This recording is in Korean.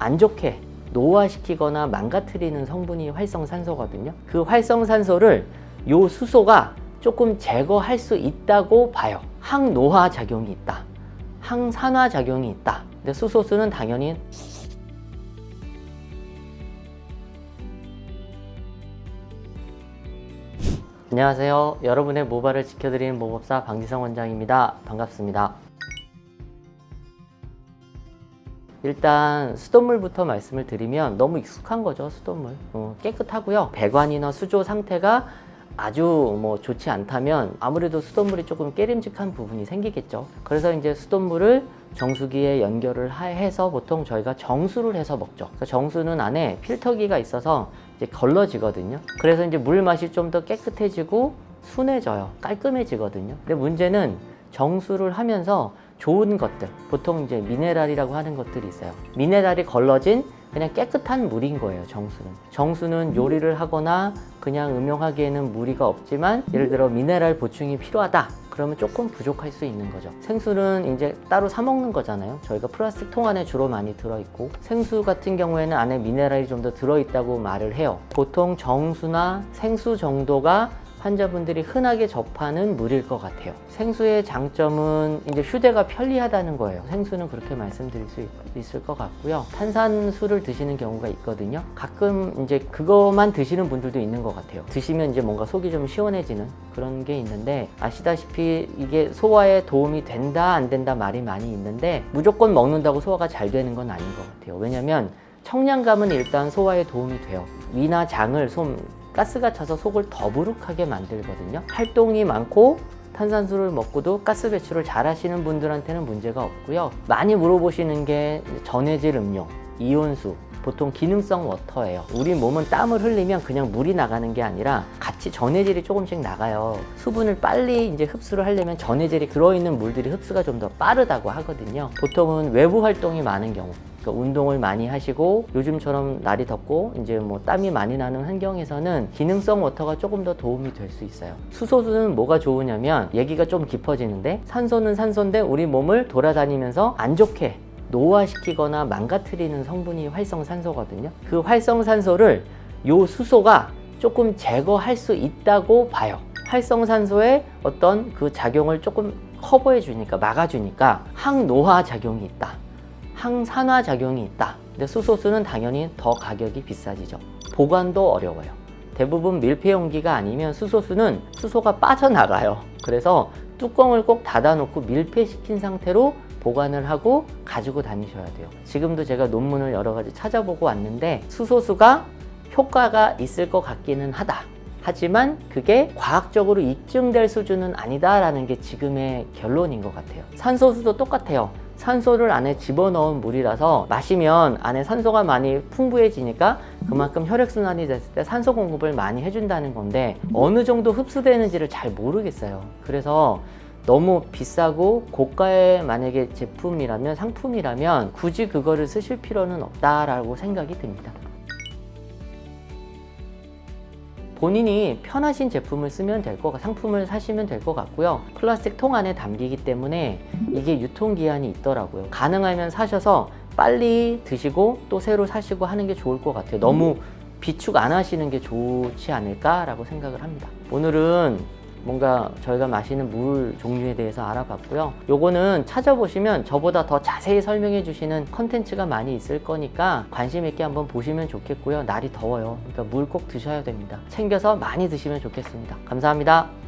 안 좋게 노화시키거나 망가뜨리는 성분이 활성산소거든요. 그 활성산소를 요 수소가 조금 제거할 수 있다고 봐요. 항노화 작용이 있다. 항산화 작용이 있다. 근데 수소수는 당연히 안녕하세요. 여러분의 모발을 지켜드리는 모법사 방지성 원장입니다. 반갑습니다. 일단 수돗물부터 말씀을 드리면 너무 익숙한 거죠 수돗물. 어, 깨끗하고요. 배관이나 수조 상태가 아주 뭐 좋지 않다면 아무래도 수돗물이 조금 깨림직한 부분이 생기겠죠. 그래서 이제 수돗물을 정수기에 연결을 하- 해서 보통 저희가 정수를 해서 먹죠. 그래서 정수는 안에 필터기가 있어서 이제 걸러지거든요. 그래서 이제 물 맛이 좀 더 깨끗해지고 순해져요. 깔끔해지거든요. 근데 문제는 정수를 하면서 좋은 것들 보통 이제 미네랄이라고 하는 것들이 있어요. 미네랄이 걸러진 그냥 깨끗한 물인 거예요 정수는. 정수는 요리를 하거나 그냥 음용하기에는 무리가 없지만 예를 들어 미네랄 보충이 필요하다. 그러면 조금 부족할 수 있는 거죠. 생수는 이제 따로 사 먹는 거잖아요. 저희가 플라스틱 통 안에 주로 많이 들어 있고 생수 같은 경우에는 안에 미네랄이 좀 더 들어 있다고 말을 해요. 보통 정수나 생수 정도가 환자분들이 흔하게 접하는 물일 것 같아요. 생수의 장점은 이제 휴대가 편리하다는 거예요. 생수는 그렇게 말씀드릴 수 있- 있을 것 같고요. 탄산수를 드시는 경우가 있거든요. 가끔 이제 그것만 드시는 분들도 있는 것 같아요. 드시면 이제 뭔가 속이 좀 시원해지는 그런 게 있는데 아시다시피 이게 소화에 도움이 된다 안 된다 말이 많이 있는데 무조건 먹는다고 소화가 잘 되는 건 아닌 것 같아요. 왜냐면 청량감은 일단 소화에 도움이 돼요. 위나 장을 좀 가스가 차서 속을 더부룩하게 만들거든요. 활동이 많고 탄산수를 먹고도 가스 배출을 잘 하시는 분들한테는 문제가 없고요. 많이 물어보시는 게 전해질 음료, 이온수, 보통 기능성 워터예요. 우리 몸은 땀을 흘리면 그냥 물이 나가는 게 아니라 같이 전해질이 조금씩 나가요. 수분을 빨리 이제 흡수를 하려면 전해질이 들어있는 물들이 흡수가 좀 더 빠르다고 하거든요. 보통은 외부 활동이 많은 경우, 그러니까 운동을 많이 하시고 요즘처럼 날이 덥고 이제 뭐 땀이 많이 나는 환경에서는 기능성 워터가 조금 더 도움이 될 수 있어요. 수소수는 뭐가 좋으냐면 얘기가 좀 깊어지는데 산소는 산소인데 우리 몸을 돌아다니면서 안 좋게 노화시키거나 망가뜨리는 성분이 활성산소거든요. 그 활성산소를 요 수소가 조금 제거할 수 있다고 봐요. 활성산소의 어떤 그 작용을 조금 커버해 주니까 막아주니까 항노화 작용이 있다. 항산화 작용이 있다. 근데 수소수는 당연히 더 가격이 비싸지죠. 보관도 어려워요. 대부분 밀폐 용기가 아니면 수소수는 수소가 빠져나가요. 그래서 뚜껑을 꼭 닫아놓고 밀폐시킨 상태로 보관을 하고 가지고 다니셔야 돼요. 지금도 제가 논문을 여러 가지 찾아보고 왔는데 수소수가 효과가 있을 것 같기는 하다. 하지만 그게 과학적으로 입증될 수준은 아니다라는 게 지금의 결론인 것 같아요. 산소수도 똑같아요. 산소를 안에 집어넣은 물이라서 마시면 안에 산소가 많이 풍부해지니까 그만큼 혈액순환이 됐을 때 산소 공급을 많이 해준다는 건데 어느 정도 흡수되는지를 잘 모르겠어요. 그래서 너무 비싸고 고가의 만약에 제품이라면 상품이라면 굳이 그거를 쓰실 필요는 없다라고 생각이 듭니다. 본인이 편하신 제품을 쓰면 될 거, 상품을 사시면 될 것 같고요. 플라스틱 통 안에 담기기 때문에 이게 유통기한이 있더라고요. 가능하면 사셔서 빨리 드시고 또 새로 사시고 하는 게 좋을 것 같아요. 너무 비축 안 하시는 게 좋지 않을까라고 생각을 합니다. 오늘은 뭔가 저희가 마시는 물 종류에 대해서 알아봤고요. 요거는 찾아보시면 저보다 더 자세히 설명해 주시는 컨텐츠가 많이 있을 거니까 관심 있게 한번 보시면 좋겠고요. 날이 더워요. 그러니까 물 꼭 드셔야 됩니다. 챙겨서 많이 드시면 좋겠습니다. 감사합니다.